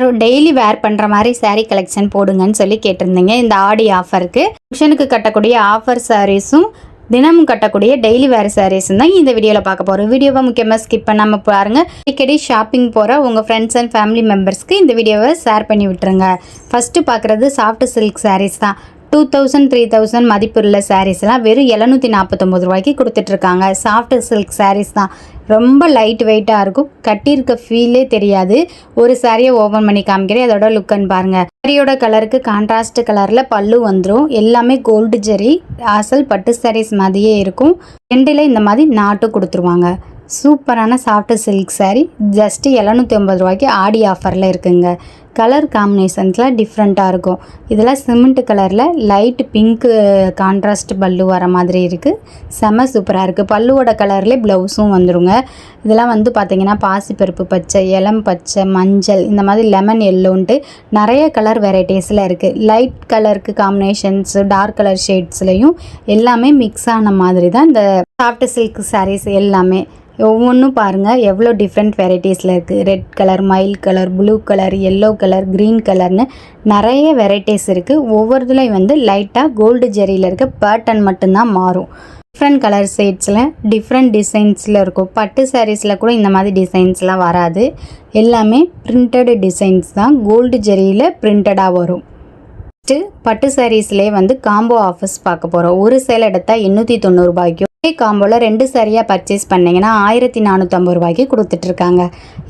எல்லாரும் டெய்லி வேர் பண்ணுற மாதிரி சாரீ கலெக்ஷன் போடுங்கன்னு சொல்லி கேட்டிருந்தீங்க. இந்த ஆடி ஆஃபருக்கு ஃபங்க்ஷனுக்கு கட்டக்கூடிய ஆஃபர் சாரீஸும் தினமும் கட்டக்கூடிய டெய்லி வேர் சாரீஸும் தான் இந்த வீடியோவில் பார்க்க போகிறோம் வீடியோவை முக்கியமாக ஸ்கிப் பண்ணாமல் பாருங்கள் அடிக்கடி ஷாப்பிங் போகிற உங்கள் ஃப்ரெண்ட்ஸ் அண்ட் ஃபேமிலி மெம்பர்ஸ்க்கு இந்த வீடியோவை ஷேர் பண்ணி விட்டுருங்க. ஃபஸ்ட்டு பார்க்குறது சாஃப்ட் சில்க் சாரீஸ் தான். டூ தௌசண்ட் த்ரீ தௌசண்ட் மதிப்புள்ள சாரீஸ்லாம் வெறும் எழுநூற்றி நாற்பத்தொம்பது ரூபாய்க்கு கொடுத்துட்ருக்காங்க. சாஃப்ட் சில்க் சாரீஸ் தான். ரொம்ப லைட் வெயிட்டாக இருக்கும். கட்டியிருக்க ஃபீலே தெரியாது. ஒரு சாரியை ஓப்பன் பண்ணி காமிக்கிறேன். அதோட லுக்குன்னு பாருங்கள் சாரியோட கலருக்கு கான்ட்ராஸ்ட் கலரில் பல்லு வந்துடும் எல்லாமே கோல்டு ஜெரி அசல் பட்டு சாரீஸ் மாதிரியே இருக்கும். ரெண்டில் இந்த மாதிரி நாட்டு கொடுத்துருவாங்க. சூப்பரான சாஃப்ட் சில்க் சாரீ ஜஸ்ட்டு எழுநூற்றி ஐம்பது ரூபாய்க்கு ஆடி ஆஃபரில் இருக்குங்க. கலர் காம்பினேஷன்ஸில் டிஃப்ரெண்ட்டாக இருக்கும். இதெல்லாம் சிமெண்ட் கலரில் லைட் பிங்க்கு கான்ட்ராஸ்ட் பல்லு வர மாதிரி இருக்குது செம சூப்பராக இருக்குது பல்லுவோட கலர்லேயே ப்ளவுஸும் வந்துடுங்க இதெல்லாம் வந்து பார்த்திங்கன்னா பாசிப்பருப்பு பச்சை இளம் பச்சை மஞ்சள் இந்த மாதிரி லெமன் எல்லோன்ட்டு நிறைய கலர் வெரைட்டிஸில் இருக்குது லைட் கலருக்கு காம்பினேஷன்ஸு டார்க் கலர் ஷேட்ஸ்லையும் எல்லாமே மிக்ஸ் ஆன மாதிரி தான் இந்த சாஃப்ட் சில்க் சாரீஸ் எல்லாமே. ஒவ்வொன்றும் பாருங்கள் எவ்வளோ டிஃப்ரெண்ட் வெரைட்டிஸில் இருக்குது ரெட் கலர் மயில் colour blue colour yellow colour green கலர்னு நிறைய வெரைட்டிஸ் இருக்குது ஒவ்வொருதுலையும் வந்து லைட்டாக கோல்டு ஜெரியில் இருக்க பேட்டர்ன் மட்டும்தான் மாறும். டிஃப்ரெண்ட் கலர் ஷேட்ஸில் டிஃப்ரெண்ட் டிசைன்ஸில் இருக்கும். பட்டு சாரீஸில் கூட இந்த மாதிரி டிசைன்ஸ்லாம் வராது. எல்லாமே பிரிண்டட் டிசைன்ஸ் தான். கோல்டு ஜெரியில் பிரிண்டடாக வரும். நெக்ஸ்ட்டு பட்டு சாரீஸ்லேயே வந்து காம்போ ஆஃபர்ஸ் பார்க்க போகிறோம் ஒரு சேலை எடுத்தால் எண்ணூற்றி தொண்ணூறுபாய்க்கும் காம்போவில் ரெண்டு சரியாக பர்ச்சேஸ் பண்ணிங்கன்னா ஆயிரத்தி நானூற்றம்பது ரூபாய்க்கு கொடுத்துட்ருக்காங்க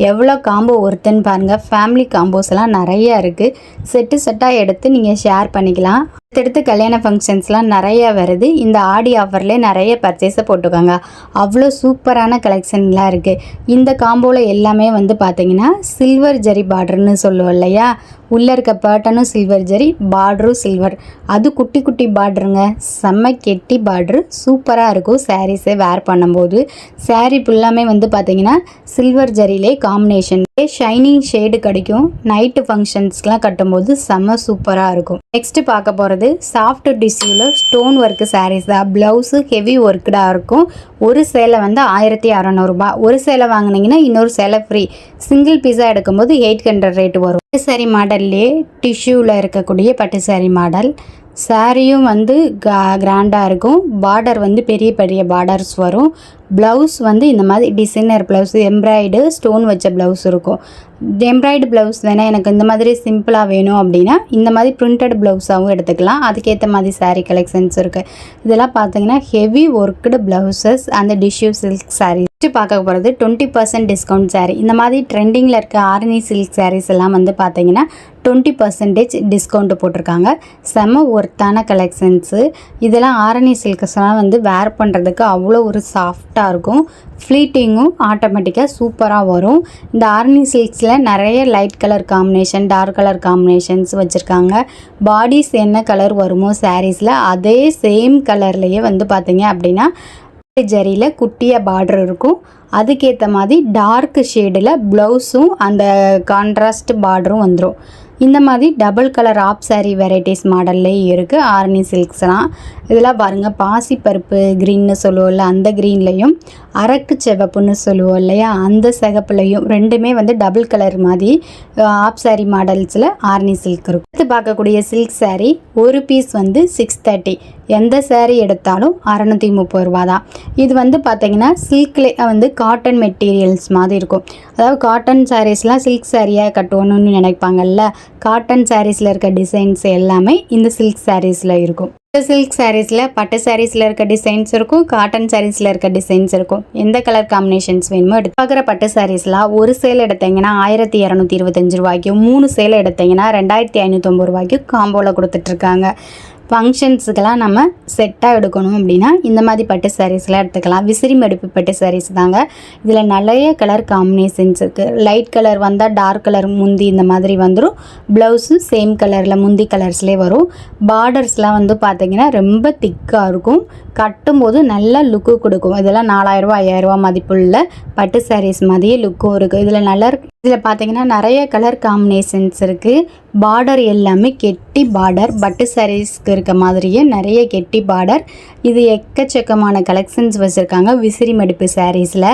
எவ்வளோ காம்போ ஒருத்தன்னு பாருங்கள் ஃபேமிலி காம்போஸ்லாம் நிறையா இருக்குது செட்டு செட்டாக எடுத்து நீங்கள் ஷேர் பண்ணிக்கலாம். அடுத்தடுத்து கல்யாண ஃபங்க்ஷன்ஸ்லாம் நிறையா வருது. இந்த ஆடி ஆஃபர்லேயே நிறைய பர்ச்சேஸை போட்டுக்கோங்க. அவ்வளோ சூப்பரான கலெக்ஷன்லாம் இருக்குது இந்த காம்போவில் எல்லாமே வந்து பார்த்தீங்கன்னா சில்வர் ஜரி பார்டர்னு சொல்லுவோம் இல்லையா? உள்ளே இருக்க பேட்டனும் சில்வர் ஜரி பார்டரும் சில்வர் அது குட்டி குட்டி பார்டருங்க செம்ம கெட்டி பார்டர் சூப்பராக இருக்கும். சாரீஸை வேர் பண்ணும்போது. சாரீ ஃபுல்லாமே வந்து பார்த்தீங்கன்னா சில்வர் ஜரிலே காம்பினேஷன் ஷைனிங் ஷேடு கிடைக்கும். நைட்டு ஃபங்க்ஷன்ஸ்க்கெலாம் கட்டும்போது செம்ம சூப்பராக இருக்கும். நெக்ஸ்ட்டு பார்க்க போகிறது சாஃப்ட் டிஷ்யூவில் ஸ்டோன் ஒர்க்கு சாரீஸ் தான். ப்ளவுஸு ஹெவி ஒர்க்குடாக இருக்கும். ஒரு சேலை வந்து ஆயிரத்தி அறநூறுபா ஒரு சேலை வாங்கினீங்கன்னா இன்னொரு சேலை ஃப்ரீ சிங்கிள் பீஸாக எடுக்கும்போது எயிட் ஹண்ட்ரட் ரேட் வரும். பட்டு சாரி மாடல்லே டிஷ்யூவில் இருக்கக்கூடிய பட்டு சாரி மாடல் சாரியும் வந்து கிராண்டாக இருக்கும். பார்டர் வந்து பெரிய பெரிய பார்டர்ஸ் வரும். ப்ளவுஸ் வந்து இந்த மாதிரி டிசைனர் ப்ளவுஸ் எம்ப்ராய்டு ஸ்டோன் வச்ச ப்ளவுஸ் இருக்கும். எம்ப்ராய்டு ப்ளவுஸ் வேணால் எனக்கு இந்த மாதிரி சிம்பிளாக வேணும் அப்படின்னா இந்த மாதிரி பிரிண்டட் ப்ளவுஸாகவும் எடுத்துக்கலாம். அதுக்கேற்ற மாதிரி சாரீ கலெக்ஷன்ஸ் இருக்குது இதெல்லாம் பார்த்தீங்கன்னா ஹெவி ஒர்க்குடு ப்ளவுசஸ் அந்த டிஷ்யூ சில்க் சாரீ நெக்ஸ்ட் பார்க்க போகிறது டுவெண்ட்டி பர்சன்ட் டிஸ்கவுண்ட் சாரீ இந்த மாதிரி ட்ரெண்டிங்கில் இருக்க ஆரணி சில்க் சாரீஸ் எல்லாம் வந்து பார்த்தீங்கன்னா டுவெண்ட்டி பர்சன்டேஜ் டிஸ்கவுண்ட் போட்டிருக்காங்க. செம ஒர்த்தான கலெக்ஷன்ஸு இதெல்லாம் ஆரணி சில்க்ஸ்லாம் வந்து வேர் பண்ணுறதுக்கு அவ்வளோ ஒரு சாஃப்டாக இருக்கும். ஃப்ளீட்டிங்கும் ஆட்டோமேட்டிக்காக சூப்பராக வரும். இந்த ஆரணி சில்க்ஸில் நிறைய light colour combination dark colour combinations வச்சுருக்காங்க. பாடிஸ் என்ன கலர் வருமோ சாரீஸில் அதே சேம் கலர்லேயே வந்து பார்த்தீங்க அப்படின்னா ஜரியில் குட்டியாக பார்டர் இருக்கும். அதுக்கேற்ற மாதிரி டார்க் ஷேடில் ப்ளவுஸும் அந்த கான்ட்ராஸ்ட் பார்டரும் வந்துடும் இந்த மாதிரி double colour half saree varieties மாடல்லேயும் இருக்குது ஆரணி சில்க்ஸ்லாம் இதெல்லாம் பாருங்கள் பாசிப்பருப்பு க்ரீன்னு சொல்லுவோம்ல அந்த க்ரீன்லேயும் அரக்கு சிவப்புன்னு சொல்லுவோம் இல்லையா அந்த சிகப்புலையும் ரெண்டுமே வந்து டபுள் கலர் மாதிரி ஆப் saree மாடல்ஸில் ஆரணி சில்க் இருக்கும். அடுத்து பார்க்கக்கூடிய சில்க் saree ஒரு பீஸ் வந்து சிக்ஸ் தேர்ட்டி எந்த சேரீ எடுத்தாலும் அறநூற்றி முப்பது ரூபா தான் இது வந்து பார்த்தீங்கன்னா சில்க்லே வந்து காட்டன் மெட்டீரியல்ஸ் மாதிரி இருக்கும். அதாவது காட்டன் சாரீஸ்லாம் சில்க் சாரியாக கட்டணும்னு நினைப்பாங்கல்ல? காட்டன் சாரீஸில் இருக்க டிசைன்ஸ் எல்லாமே இந்த சில்க் சாரீஸில் இருக்கும். இந்த சில்க் சாரீஸில் பட்டு சாரீஸில் இருக்க டிசைன்ஸ் இருக்கும் காட்டன் சாரீஸில் இருக்க டிசைன்ஸ் இருக்கும். எந்த கலர் காம்பினேஷன்ஸ் வேணுமோ எடுத்து பார்க்குற பட்டு சாரீஸ்லாம் ஒரு சேல் எடுத்தீங்கன்னா ஆயிரத்தி இரநூத்தி இருபத்தஞ்சு ரூபாய்க்கும் மூணு சேல் எடுத்தீங்கன்னா ரெண்டாயிரத்தி ஐநூற்றம்பது ரூபாய்க்கும் காம்போவில் கொடுத்துட்ருக்காங்க ஃபங்க்ஷன்ஸுக்கெல்லாம் நம்ம செட்டாக எடுக்கணும் அப்படின்னா இந்த மாதிரி பட்டு சாரீஸ்லாம் எடுத்துக்கலாம். விசிறி மடிப்பு பட்டு சாரீஸ் தாங்க. இதில் நிறைய கலர் காம்பினேஷன்ஸ் இருக்குது லைட் கலர் வந்தால் டார்க் கலர் முந்தி இந்த மாதிரி வந்துடும் ப்ளவுஸும் சேம் கலரில் முந்தி கலர்ஸ்லேயே வரும். பார்டர்ஸ்லாம் வந்து பார்த்திங்கன்னா ரொம்ப திக்காக இருக்கும். கட்டும்போது நல்ல லுக்கு கொடுக்கும். இதெல்லாம் நாலாயிரரூவா ஐயாயிரரூவா மதிப்புள்ள பட்டு சாரீஸ் மாதிரியே லுக்கும் இருக்குது இதில் நல்லா இதில் பார்த்தீங்கன்னா நிறைய கலர் காம்பினேஷன்ஸ் இருக்குது பார்டர் எல்லாமே கெட்டி பார்டர் பட்டு சாரீஸ்க்கு இருக்க மாதிரியே நிறைய கெட்டி பார்டர் இது எக்கச்சக்கமான கலெக்ஷன்ஸ் வச்சுருக்காங்க விசிறி மடிப்பு சாரீஸில்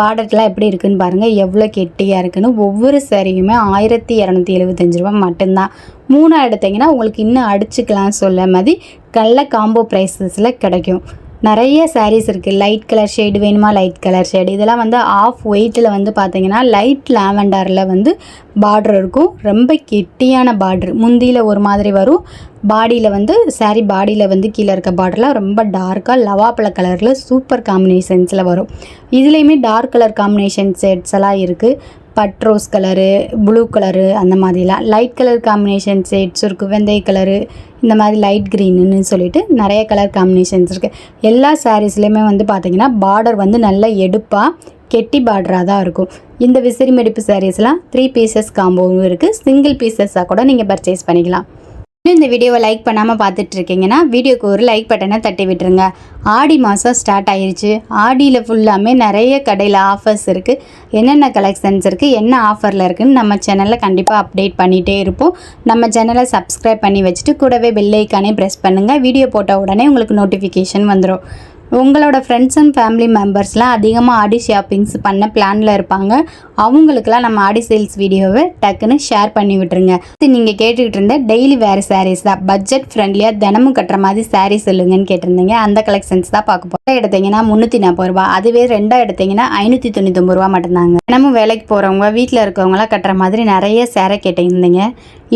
பார்டர்லாம் எப்படி இருக்குன்னு பாருங்கள் எவ்வளோ கெட்டியாக இருக்குன்னு. ஒவ்வொரு சாரியுமே ஆயிரத்தி இரநூத்தி எழுபத்தஞ்சு ரூபா மட்டும்தான். மூணாக எடுத்தீங்கன்னா உங்களுக்கு இன்னும் அடிச்சுக்கலாம் சொல்ல மாதிரி நல்ல காம்போ ப்ரைஸஸில் கிடைக்கும். நிறைய சாரீஸ் இருக்குது லைட் கலர் ஷேடு வேணுமா? லைட் கலர் ஷேடு இதெல்லாம் வந்து ஆஃப் ஒயிட்டில் வந்து பார்த்தீங்கன்னா லைட் லாவெண்டரில் வந்து பார்டர் இருக்கும். ரொம்ப கெட்டியான பார்டர் முந்தியில் ஒரு மாதிரி வரும். பாடியில் வந்து சாரீ பாடியில் வந்து கீழே இருக்க பார்டர்லாம் ரொம்ப டார்க்காக லவாப்பழ கலரில் சூப்பர் காம்பினேஷன்ஸில் வரும். இதுலேயுமே டார்க் கலர் காம்பினேஷன் செட்ஸ் எல்லாம் இருக்குது but rose colour blue colour அந்த மாதிரிலாம். லைட் கலர் காம்பினேஷன் ஷேட்ஸ் இருக்குது வெந்தய கலரு இந்த மாதிரி லைட் க்ரீனுன்னு சொல்லிட்டு நிறைய கலர் காம்பினேஷன்ஸ் இருக்குது எல்லா சாரீஸ்லேயுமே வந்து பார்த்திங்கன்னா பார்டர் வந்து நல்ல எடுப்பாக கெட்டி பார்டராக தான் இருக்கும். இந்த விசிறி மெடிப்பு சாரீஸ்லாம் த்ரீ பீசஸ் காம்போவும் இருக்குது சிங்கிள் பீசஸாக கூட நீங்கள் பர்ச்சேஸ் பண்ணிக்கலாம். இந்த வீடியோவை லைக் பண்ணாமல் பார்த்துட்டு இருக்கீங்கன்னா வீடியோக்கு ஒரு லைக் பட்டனை தட்டி விட்டுருங்க. ஆடி மாதம் ஸ்டார்ட் ஆயிடுச்சு ஆடியில் ஃபுல்லாமே நிறைய கடையில் ஆஃபர்ஸ் இருக்குது என்னென்ன கலெக்ஷன்ஸ் இருக்குது என்ன ஆஃபரில் இருக்குதுன்னு நம்ம சேனலில் கண்டிப்பாக அப்டேட் பண்ணிகிட்டே இருப்போம். நம்ம சேனலை சப்ஸ்கிரைப் பண்ணி வச்சுட்டு கூடவே பெல் ஐக்கானே ப்ரெஸ் பண்ணுங்கள் வீடியோ போட்ட உடனே உங்களுக்கு நோட்டிஃபிகேஷன் வந்துடும் உங்களோட ஃப்ரெண்ட்ஸ் அண்ட் ஃபேமிலி மெம்பர்ஸ்லாம் அதிகமாக ஆடி ஷாப்பிங்ஸ் பண்ண பிளானில் இருப்பாங்க. அவங்களுக்குலாம் நம்ம ஆடி சேல்ஸ் வீடியோவை டக்குன்னு ஷேர் பண்ணி விட்டுருங்க. நீங்கள் கேட்டுக்கிட்டு இருந்த டெய்லி வேறு சாரீஸ் தான். பட்ஜெட் ஃப்ரெண்ட்லியாக தினமும் கட்டுற மாதிரி சாரீஸ் சொல்லுங்கன்னு கேட்டிருந்தீங்க. அந்த கலெக்ஷன்ஸ் தான் பார்க்க போகிறோம் எடுத்தீங்கன்னா முந்நூற்றி நாற்பது ரூபா அதுவே ரெண்டாக எடுத்தீங்கன்னா ஐநூற்றி தொண்ணூத்தொம்பது ரூபா மட்டும்தாங்க. தினமும் வேலைக்கு போகிறவங்க வீட்டில் இருக்கவங்களாம் கட்டுற மாதிரி நிறைய சேரை கேட்டிருந்தீங்க.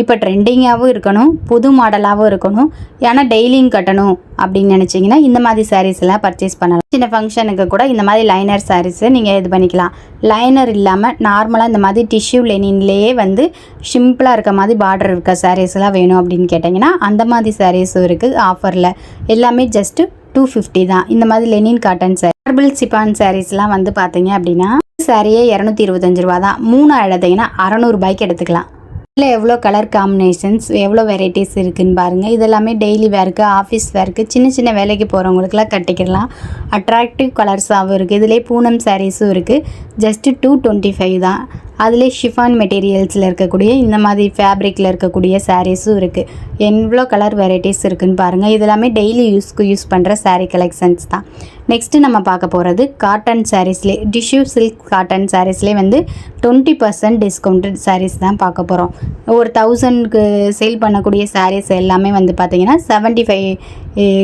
இப்போ ட்ரெண்டிங்காகவும் இருக்கணும் புது மாடலாகவும் இருக்கணும் ஏன்னா டெய்லியும் கட்டணும் அப்படின்னு நினச்சிங்கன்னா இந்த மாதிரி சாரீஸ் எல்லாம் பர்ச்சேஸ் பண்ணலாம். சின்ன ஃபங்க்ஷனுக்கு கூட இந்த மாதிரி லைனர் சாரீஸு நீங்கள் இது பண்ணிக்கலாம். லைனர் இல்லாமல் நார்மலாக இந்த மாதிரி டிஷ்யூ லெனின்லேயே வந்து சிம்பிளாக இருக்க மாதிரி பார்டர் இருக்க சாரீஸ்லாம் வேணும் அப்படின்னு கேட்டிங்கன்னா அந்த மாதிரி சாரீஸும் இருக்குது ஆஃபரில் எல்லாமே ஜஸ்ட்டு டூ ஃபிஃப்டி தான். இந்த மாதிரி linen cotton saree marble chiffon சாரீஸ்லாம் வந்து பார்த்தீங்க அப்படின்னா சாரியே இரநூத்தி இருபத்தஞ்சு ரூபா தான். மூணு எடுத்தீங்கன்னா அறநூறுபாய்க்கு எடுத்துக்கலாம். இல்லை எவ்வளோ கலர் காம்பினேஷன்ஸ் எவ்வளோ வெரைட்டிஸ் இருக்குதுன்னு பாருங்கள் இதெல்லாமே டெய்லி வேர்க்கு ஆஃபீஸ் வேர்க்கு சின்ன சின்ன வேலைக்கு போகிறவங்களுக்குலாம் கட்டிக்கலாம் அட்ராக்டிவ் கலர்ஸாகவும் இருக்குது இதிலே பூனம் சாரீஸும் இருக்குது ஜஸ்ட்டு டூ டுவெண்ட்டி ஃபைவ் தான். அதிலே ஷிஃபான் மெட்டீரியல்ஸில் இருக்கக்கூடிய இந்த மாதிரி ஃபேப்ரிக்கில் இருக்கக்கூடிய சாரீஸும் இருக்குது எவ்வளோ கலர் வெரைட்டிஸ் இருக்குதுன்னு பாருங்கள் இதெல்லாமே டெய்லி யூஸ்க்கு யூஸ் பண்ணுற சாரீ கலெக்ஷன்ஸ் தான். நெக்ஸ்ட்டு நம்ம பார்க்க போகிறது காட்டன் சாரீஸ்லேயே டிஷ்யூ சில்க் காட்டன் சாரீஸ்லேயே வந்து டுவெண்ட்டி பர்சன்ட் டிஸ்கவுண்டட் சாரீஸ் தான் பார்க்க போகிறோம் ஒரு தௌசண்ட்க்கு சேல் பண்ணக்கூடிய சாரீஸ் எல்லாமே வந்து பார்த்திங்கன்னா செவன்ட்டி ஃபைவ்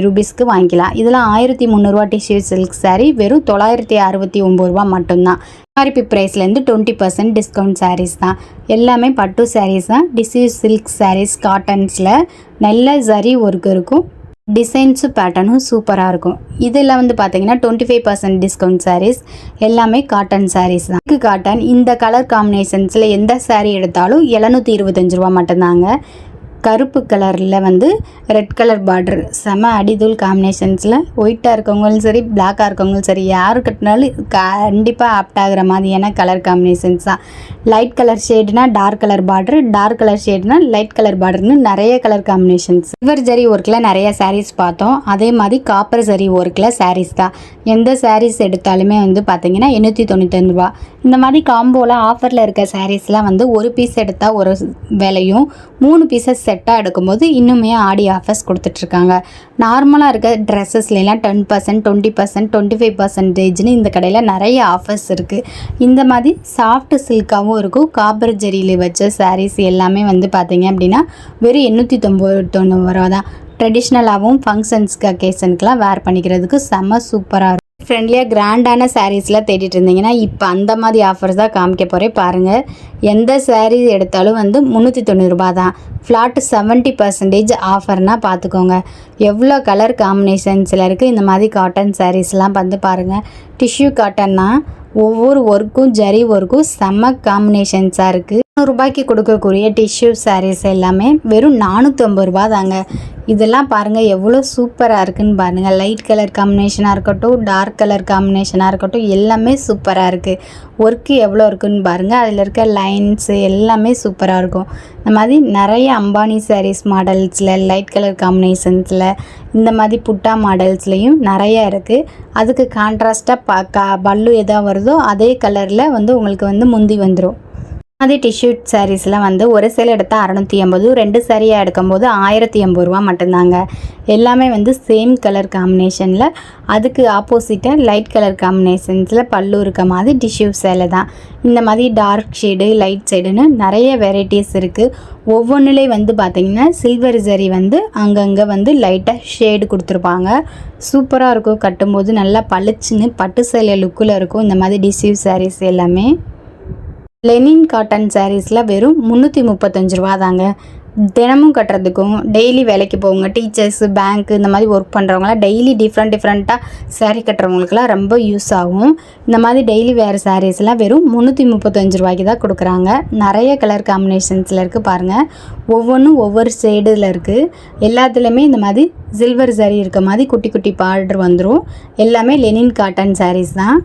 ருபீஸ்க்கு வாங்கிக்கலாம். இதெல்லாம் ஆயிரத்தி முந்நூறுரூவா டிஷ்யூ சில்க் சாரீ வெறும் தொள்ளாயிரத்தி அறுபத்தி ஒம்பது ரூபா மட்டும்தான். எம்ஆர்பி ப்ரைஸ்லேருந்து டுவெண்ட்டி பர்சன்ட் டிஸ்கவுண்ட் சாரீஸ் தான். எல்லாமே பட்டு சாரீஸ் தான். டிசீஸ் சில்க் சாரீஸ் காட்டன்ஸில் நல்ல சரி ஒர்க் இருக்கும். டிசைன்ஸும் பேட்டர்னும் சூப்பராக இருக்கும். இதில் வந்து பார்த்தீங்கன்னா twenty five percent discount sarees எல்லாமே காட்டன் சாரீஸ் தான். காட்டன் இந்த கலர் காம்பினேஷன்ஸில் எந்த சாரீ எடுத்தாலும் எழுநூற்றி இருபத்தஞ்சி ரூபா மட்டும்தாங்க. கருப்பு கலரில் வந்து ரெட் கலர் பார்டர் செம அடிதூள் காம்பினேஷன்ஸில் ஒயிட்டாக இருக்கவங்களும் சரி பிளாக்காக இருக்கவங்களும் சரி யார் கட்டினாலும் கண்டிப்பாக ஆப்ட் ஆகிற மாதிரியான கலர் காம்பினேஷன்ஸ் தான். Light colour ஷேடுனா dark colour border dark colour ஷேடுனா light colour பார்டர்னு நிறைய கலர் காம்பினேஷன்ஸ் சில்வர் ஜரி ஒர்க்கில் நிறைய சாரீஸ் பார்த்தோம். அதே மாதிரி காப்பர் ஜரி ஒர்க்கில் சாரீஸ் தான். எந்த சாரீஸ் எடுத்தாலுமே வந்து பார்த்தீங்கன்னா எண்ணூற்றி தொண்ணூத்தஞ்சு ரூபா. இந்த மாதிரி காம்போவில் ஆஃபரில் இருக்க சாரீஸ்லாம் வந்து ஒரு பீஸ் எடுத்தால் ஒரு விலையும் மூணு பீசஸ் செட்டாக எடுக்கும்போது இன்னுமே ஆடி ஆஃபர்ஸ் கொடுத்துட்ருக்காங்க. நார்மலாக இருக்க ட்ரெஸ்ஸஸ்லாம் ten percent twenty percent twenty five பர்சன்டேஜ்னு இந்த கடையில் நிறைய ஆஃபர்ஸ் இருக்குது இந்த மாதிரி சாஃப்ட் சில்காகவும் இருக்கும். காப்பர் ஜெரியில் வச்ச சாரீஸ் எல்லாமே வந்து பார்த்தீங்க அப்படின்னா வெறும் எண்ணூற்றி தொம்பது தொண்ணூறு ரூபா தான் ட்ரெடிஷ்னலாகவும் ஃபங்க்ஷன்ஸ்க்கு அக்கேஷனுக்கெலாம் வேர் பண்ணிக்கிறதுக்கு செம்ம சூப்பராக இருக்கும். ஃப்ரெண்ட்லியாக கிராண்டான சாரீஸ்லாம் தேடிட்டு இருந்தீங்கன்னா இப்போ அந்த மாதிரி ஆஃபர்ஸ் தான் காமிக்க போகிறேன் பாருங்கள் எந்த சாரீ எடுத்தாலும் வந்து முந்நூற்றி தொண்ணூறுரூபா தான். ஃப்ளாட்டு செவன்ட்டி பர்சன்டேஜ் ஆஃபர்னால் பார்த்துக்கோங்க எவ்வளோ கலர் காம்பினேஷன்ஸில் இருக்குது இந்த மாதிரி காட்டன் சாரீஸ்லாம் வந்து பாருங்கள் டிஷ்யூ காட்டன்னா ஒவ்வொரு ஒர்க்கும் ஜரி ஒர்க்கும் செம்ம காம்பினேஷன்ஸாக இருக்குது ரூபாய்க்கு கொடுக்கக்கூடிய டிஷ்யூ சாரீஸ் எல்லாமே வெறும் நானூற்றம்பது ரூபா தாங்க இதெல்லாம் பாருங்கள் எவ்வளோ சூப்பராக இருக்குன்னு பாருங்கள் லைட் கலர் காம்பினேஷனாக இருக்கட்டும் டார்க் கலர் காம்பினேஷனாக இருக்கட்டும் எல்லாமே சூப்பராக இருக்குது ஒர்க்கு எவ்வளோ இருக்குன்னு பாருங்கள் அதில் இருக்க லைன்ஸு எல்லாமே சூப்பராக இருக்கும். இந்த மாதிரி நிறைய அம்பானி சாரீஸ் மாடல்ஸில் லைட் கலர் காம்பினேஷன்ஸில் இந்த மாதிரி புட்டா மாடல்ஸ்லேயும் நிறைய இருக்குது அதுக்கு கான்ட்ராஸ்ட்டாக ப கா பல்லு எதாக வருதோ அதே கலரில் வந்து உங்களுக்கு வந்து முந்தி வந்துடும் அதே டிஷ்யூட் சாரீஸில் வந்து ஒரு சேலை எடுத்தால் அறநூற்றி எண்பது ரெண்டு சேரீயாக எடுக்கும்போது ஆயிரத்தி எண்பது ரூபா மட்டும்தாங்க. எல்லாமே வந்து சேம் கலர் காம்பினேஷனில் அதுக்கு ஆப்போசிட்டாக லைட் கலர் காம்பினேஷன்ஸில் பல்லு இருக்க மாதிரி டிஷ்யூ சேலை தான். இந்த மாதிரி டார்க் ஷேடு லைட் ஷேடுன்னு நிறைய வெரைட்டிஸ் இருக்குது ஒவ்வொன்றுலேயும் வந்து பார்த்திங்கன்னா சில்வர் ஜரி வந்து அங்கங்கே வந்து லைட்டாக ஷேடு கொடுத்துருப்பாங்க. சூப்பராக இருக்கும் கட்டும்போது நல்லா பளிச்சுன்னு பட்டு சேலை லுக்கில் இருக்கும் இந்த மாதிரி டிஷ்யூ சாரீஸ் எல்லாமே. லெனின் காட்டன் சாரீஸில் வெறும் முந்நூற்றி முப்பத்தஞ்சு ரூபா தாங்க தினமும் கட்டுறதுக்கும் டெய்லி வேலைக்கு போவங்க டீச்சர்ஸு பேங்க் இந்த மாதிரி ஒர்க் பண்ணுறவங்களாம் டெய்லி டிஃப்ரெண்ட் டிஃப்ரெண்ட்டாக சாரீ கட்டுறவங்களுக்குலாம் ரொம்ப யூஸ் ஆகும். இந்த மாதிரி டெய்லி வேறு சாரீஸ்லாம் வெறும் முந்நூற்றி முப்பத்தஞ்சு ரூபாய்க்கு தான் கொடுக்குறாங்க. நிறைய கலர் காம்பினேஷன்ஸில் இருக்குது பாருங்கள் ஒவ்வொன்றும் ஒவ்வொரு ஷேடில் இருக்குது எல்லாத்துலேயுமே இந்த மாதிரி சில்வர் சாரீ இருக்க மாதிரி குட்டி குட்டி பார்டர் வந்துடும் எல்லாமே லெனின் காட்டன் சாரீஸ் தான்.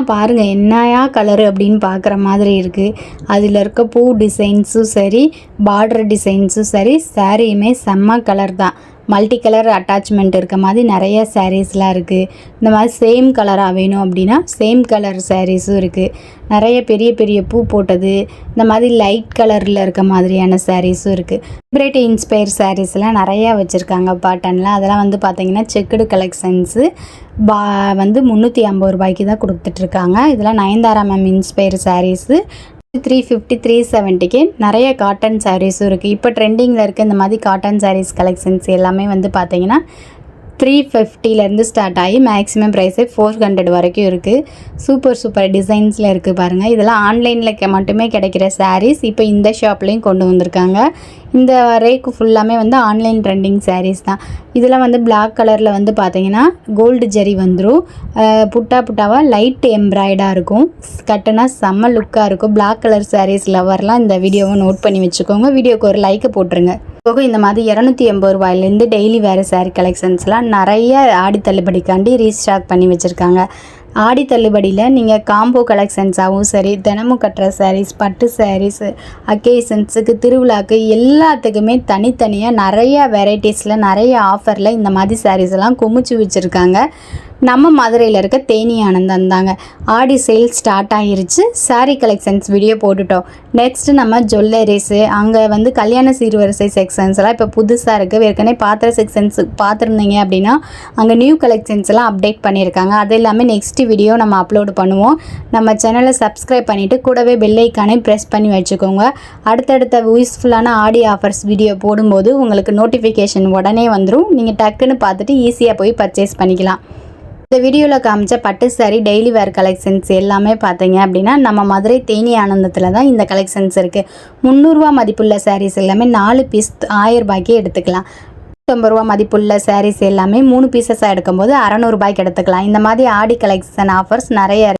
பாருங்கள் என்னையா கலரு அப்படின்னு பார்க்குற மாதிரி இருக்குது அதில் இருக்க பூ டிசைன்ஸும் சரி பார்டர் டிசைன்ஸும் சரி சாரியுமே செம்ம கலர் தான். மல்டி கலர் அட்டாச்மெண்ட் இருக்க மாதிரி நிறைய சாரீஸ்லாம் இருக்குது இந்த மாதிரி சேம் கலராக வேணும் அப்படின்னா சேம் கலர் சாரீஸும் இருக்குது நிறைய பெரிய பெரிய பூ போட்டது இந்த மாதிரி லைட் கலரில் இருக்க மாதிரியான சாரீஸும் இருக்குது செலிப்ரேட்டி இன்ஸ்பயர் சாரீஸ்லாம் நிறையா வச்சுருக்காங்க பாட்டன்லாம் அதெல்லாம் வந்து பார்த்திங்கன்னா செக்குடு கலெக்ஷன்ஸு பா வந்து முந்நூற்றி ஐம்பது ரூபாய்க்கு தான் கொடுத்துட்ருக்காங்க இதெல்லாம் Nayanthara ma'am inspire sarees three fifty three செவன்ட்டிக்கு நிறைய காட்டன் சாரீஸும் இருக்குது இப்போ ட்ரெண்டிங்கில் இருக்க இந்த மாதிரி காட்டன் சாரீஸ் கலெக்ஷன்ஸ் எல்லாமே வந்து பார்த்தீங்கன்னா த்ரீ ஃபிஃப்டிலேருந்து ஸ்டார்ட் ஆகி மேக்ஸிமம் ப்ரைஸே ஃபோர் ஹண்ட்ரட் வரைக்கும் இருக்குது சூப்பர் சூப்பர் டிசைன்ஸில் இருக்குது பாருங்கள் இதெல்லாம் ஆன்லைனில் மட்டுமே கிடைக்கிற சாரீஸ் இப்போ இந்த ஷாப்லேயும் கொண்டு வந்திருக்காங்க. இந்த ரேக்கு ஃபுல்லாமே வந்து ஆன்லைன் ட்ரெண்டிங் சாரீஸ் தான். இதெல்லாம் வந்து பிளாக் கலரில் வந்து பார்த்தீங்கன்னா கோல்டு ஜெரி வந்துடும் புட்டா புட்டாவாக லைட் எம்ப்ராய்டாக இருக்கும். கட்டுனா செம்ம லுக்காக இருக்கும். பிளாக் கலர் சாரீஸ் லவர்லாம் இந்த வீடியோவை நோட் பண்ணி வச்சுக்கோங்க. வீடியோக்கு ஒரு லைக்கை போட்டுருங்க. போக இந்த மாதிரி இரநூத்தி எண்பது ரூபாயிலேருந்து டெய்லி வேறு சேரீ கலெக்ஷன்ஸ்லாம் நிறைய ஆடி தள்ளுபடிக்காண்டி ரீஸ்டாக் பண்ணி வச்சுருக்காங்க. ஆடி தள்ளுபடியில் நீங்கள் காம்போ கலெக்ஷன்ஸாகவும் சரி தினமும் கட்டுற சாரீஸ் பட்டு sarees அக்கேஷன்ஸுக்கு திருவிழாக்கு எல்லாத்துக்குமே தனித்தனியாக நிறைய வெரைட்டிஸில் நிறைய ஆஃபரில் இந்த மாதிரி சாரீஸ் எல்லாம் குமிச்சு வச்சுருக்காங்க. நம்ம மதுரையில் இருக்க தேனி ஆனந்தம் தாங்க. ஆடி சேல் ஸ்டார்ட் ஆகிருச்சு சாரீ கலெக்ஷன்ஸ் வீடியோ போட்டுட்டோம். நெக்ஸ்ட் நம்ம ஜுவல்லரிஸு அங்கே வந்து கல்யாண சீர்வரிசை செக்ஷன்ஸ் எல்லாம் இப்போ புதுசாக இருக்குது ஏற்கனவே பாத்திர செக்ஷன்ஸ் பார்த்துருந்தீங்க அப்படின்னா அங்கே நியூ கலெக்ஷன்ஸ் எல்லாம் அப்டேட் பண்ணியிருக்காங்க. அது எல்லாமே நெக்ஸ்ட் வீடியோ நம்ம அப்லோடு பண்ணுவோம். நம்ம சேனலை சப்ஸ்கிரைப் பண்ணிவிட்டு கூடவே பெல்லைக்கானே ப்ரெஸ் பண்ணி வச்சுக்கோங்க. அடுத்தடுத்த யூஸ்ஃபுல்லான ஆடி ஆஃபர்ஸ் வீடியோ போடும்போது உங்களுக்கு நோட்டிஃபிகேஷன் உடனே வந்துடும் நீங்கள் டக்குன்னு பார்த்துட்டு ஈஸியாக போய் பர்ச்சேஸ் பண்ணிக்கலாம். இந்த வீடியோவில் காமிச்ச பட்டு சாரி டெய்லி வேர் கலெக்ஷன்ஸ் எல்லாமே பார்த்தீங்க அப்படின்னா நம்ம மதுரை தேனி ஆனந்தத்தில் தான் இந்த கலெக்ஷன்ஸ் இருக்குது முந்நூறுரூவா மதிப்புள்ள சாரீஸ் எல்லாமே நாலு பீஸ் ஆயிரம் ரூபாய்க்கு எடுத்துக்கலாம். நூற்றம்பது ரூபா மதிப்புள்ள சாரீஸ் எல்லாமே மூணு பீசஸாக எடுக்கும்போது அறநூறுபாய்க்கு எடுத்துக்கலாம். இந்த மாதிரி ஆடி கலெக்ஷன் ஆஃபர்ஸ் நிறைய